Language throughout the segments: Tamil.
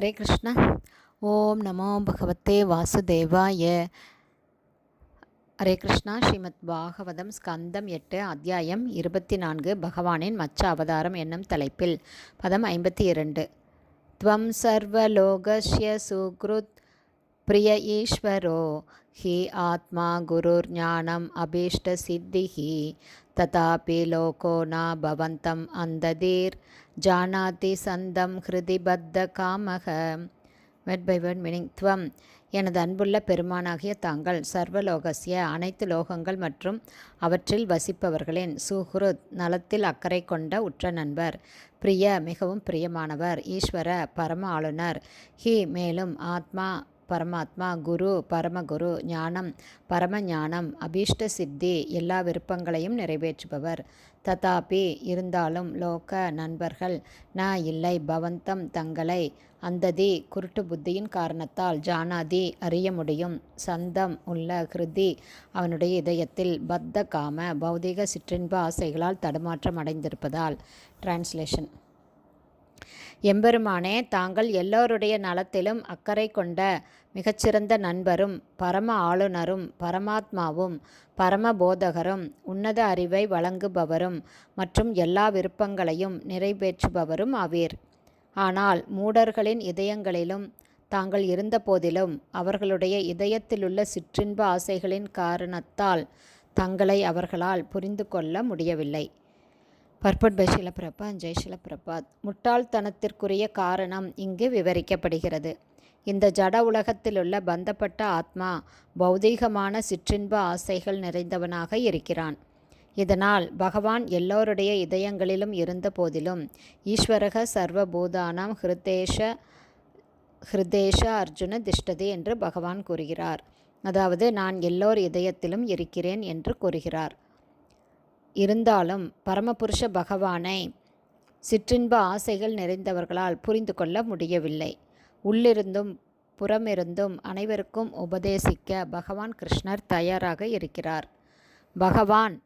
ஹரே கிருஷ்ணா. ஓம் நமோ பகவத்தே வாசுதேவாய. ஹரே கிருஷ்ணா ஸ்ரீமத் பாகவதம் ஸ்கந்தம் எட்டு அத்தியாயம் இருபத்தி நான்கு பகவானின் மச்ச அவதாரம் என்னும் தலைப்பில். பதம் ஐம்பத்தி இரண்டு. பிரிய ஈஸ்வரோ ஹி ஆத்மா குருர் ஞானம் அபீஷ்ட சித்திஹி ததாபி லோகோ ந பவந்தம் அந்ததீர் ஜானாதி சந்தம் ஹிருதி பத்த காமக வெட் பை வெட் மீனிங் எனது அன்புள்ள பெருமானாகிய தாங்கள் சர்வலோகசிய அனைத்து லோகங்கள் மற்றும் அவற்றில் வசிப்பவர்களின் சுஹ்ருத் நலத்தில் அக்கறை கொண்ட உற்ற நண்பர் பிரிய மிகவும் பிரியமானவர் ஈஸ்வர பரம ஆளுநர். ஹி மேலும் ஆத்மா பரமாத்மா குரு பரமகுரு ஞானம் பரம ஞானம் அபீஷ்ட சித்தி எல்லா விருப்பங்களையும் நிறைவேற்றுபவர். ததாபி இருந்தாலும் லோக நண்பர்கள் ந இல்லை பவந்தம் தங்களை அந்ததி குருட்டு புத்தியின் காரணத்தால் ஜானாதி அறிய முடியும். சந்தம் உள்ள ஹிருதி அவனுடைய இதயத்தில் பத்த காம பௌதிக சிற்றின்ப ஆசைகளால் தடுமாற்றம் அடைந்திருப்பதால். டிரான்ஸ்லேஷன் எம்பெருமானே தாங்கள் எல்லோருடைய நலத்திலும் அக்கறை கொண்ட மிகச்சிறந்த நண்பரும் பரம ஆளுநரும் பரமாத்மாவும் பரம போதகரும் உன்னத அறிவை வழங்குபவரும் மற்றும் எல்லா விருப்பங்களையும் நிறைவேற்றுபவரும் ஆவீர். ஆனால் மூடர்களின் இதயங்களிலும் தாங்கள் இருந்தபோதிலும் அவர்களுடைய இதயத்திலுள்ள சிற்றின்ப ஆசைகளின் காரணத்தால் தங்களை அவர்களால் புரிந்து கொள்ள முடியவில்லை. பர்பட் பை ஷிலப்பிரபா ஜெய் ஷிலப்பிரபாத் முட்டாள்தனத்திற்குரிய காரணம் இங்கு விவரிக்கப்படுகிறது. இந்த ஜட உலகத்திலுள்ள பந்தப்பட்ட ஆத்மா பௌதீகமான சிற்றின்ப ஆசைகள் நிறைந்தவனாக இருக்கிறான். இதனால் பகவான் எல்லோருடைய இதயங்களிலும் இருந்த போதிலும் ஈஸ்வரக சர்வபூதானாம் ஹிருதேஷ ஹிருதேஷ அர்ஜுன திஷ்டதி என்று பகவான் கூறுகிறார். அதாவது நான் எல்லோர் இதயத்திலும் இருக்கிறேன் என்று கூறுகிறார். இருந்தாலும் பரமபுருஷ பகவானை சிற்றின்ப ஆசைகள் நிறைந்தவர்களால் புரிந்து கொள்ள முடியவில்லை. உள்ளிருந்தும் புறமிருந்தும் அனைவருக்கும் உபதேசிக்க பகவான் கிருஷ்ணர் தயாராக இருக்கிறார். பகவான்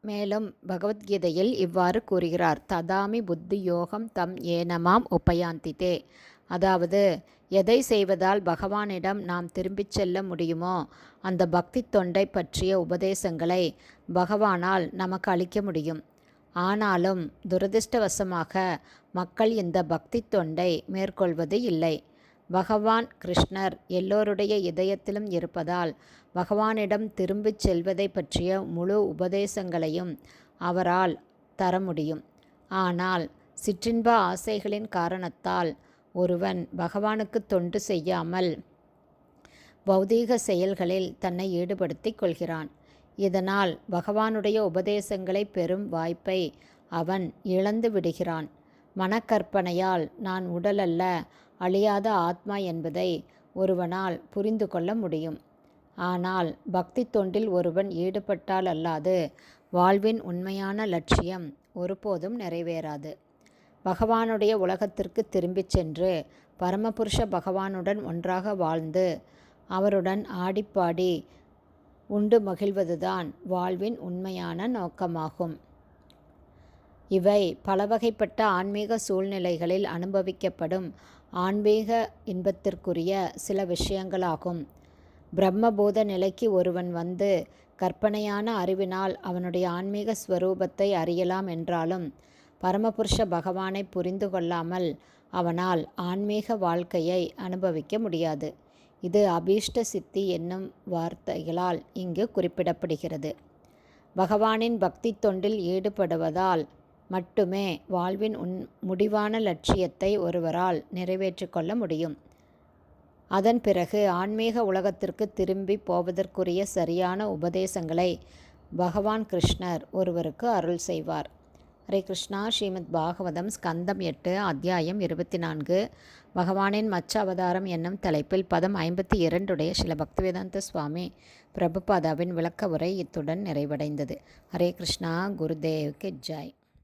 மேலும் பகவத்கீதையில் இவ்வாறு கூறுகிறார். ததாமி புத்தி யோகம் தம் ஏனமாம் உபயாந்திதே. அதாவது எதை செய்வதால் பகவானிடம் நாம் திரும்பிச் செல்ல முடியுமோ அந்த பக்தி தொண்டை பற்றிய உபதேசங்களை பகவானால் நமக்கு அளிக்க முடியும். ஆனாலும் துரதிருஷ்டவசமாக மக்கள் இந்த பக்தி தொண்டை மேற்கொள்வது இல்லை. பகவான் கிருஷ்ணர் எல்லோருடைய இதயத்திலும் இருப்பதால் பகவானிடம் திரும்பிச் செல்வதை பற்றிய முழு உபதேசங்களையும் அவரால் தர முடியும். ஆனால் சிற்றின்ப ஆசைகளின் காரணத்தால் ஒருவன் பகவானுக்கு தொண்டு செய்யாமல் பௌதீக செயல்களில் தன்னை ஈடுபடுத்தி கொள்கிறான். இதனால் பகவானுடைய உபதேசங்களை பெறும் வாய்ப்பை அவன் இழந்து விடுகிறான். மனக்கற்பனையால் நான் உடலல்ல அழியாத ஆத்மா என்பதை ஒருவனால் புரிந்து கொள்ள முடியும். ஆனால் பக்தி தொண்டில் ஒருவன் ஈடுபட்டால் அல்லாது வாழ்வின் உண்மையான லட்சியம் ஒருபோதும் நிறைவேறாது. பகவானுடைய உலகத்திற்கு திரும்பிச் சென்று பரமபுருஷ பகவானுடன் ஒன்றாக வாழ்ந்து அவருடன் ஆடிப்பாடி உண்டு மகிழ்வதுதான் வாழ்வின் உண்மையான நோக்கமாகும். இவை பலவகைப்பட்ட ஆன்மீக சூழ்நிலைகளில் அனுபவிக்கப்படும் ஆன்மீக இன்பத்திற்குரிய சில விஷயங்களாகும். பிரம்மபூத நிலைக்கு ஒருவன் வந்து கற்பனையான அறிவினால் அவனுடைய ஆன்மீக ஸ்வரூபத்தை அறியலாம் என்றாலும் பரமபுருஷ பகவானை புரிந்து கொள்ளாமல் அவனால் ஆன்மீக வாழ்க்கையை அனுபவிக்க முடியாது. இது அபீஷ்ட சித்தி என்னும் வார்த்தைகளால் இங்கு குறிப்பிடப்படுகிறது. பகவானின் பக்தி தொண்டில் ஈடுபடுவதால் மட்டுமே வாழ்வின் உன் முடிவான லட்சியத்தை ஒருவரால் நிறைவேற்றி கொள்ள முடியும். அதன் பிறகு ஆன்மீக உலகத்திற்கு திரும்பி போவதற்குரிய சரியான உபதேசங்களை பகவான் கிருஷ்ணர் ஒருவருக்கு அருள் செய்வார். ஹரே கிருஷ்ணா. ஸ்ரீமத் பாகவதம் ஸ்கந்தம் எட்டு அத்தியாயம் இருபத்தி நான்கு பகவானின் மச்ச அவதாரம் என்னும் தலைப்பில் பதம் ஐம்பத்தி இரண்டுடைய சில பக்திவேதாந்த சுவாமி பிரபுபாதாவின் விளக்க உரை இத்துடன் நிறைவடைந்தது. ஹரே கிருஷ்ணா. குருதேவ்க்கு ஜாய்.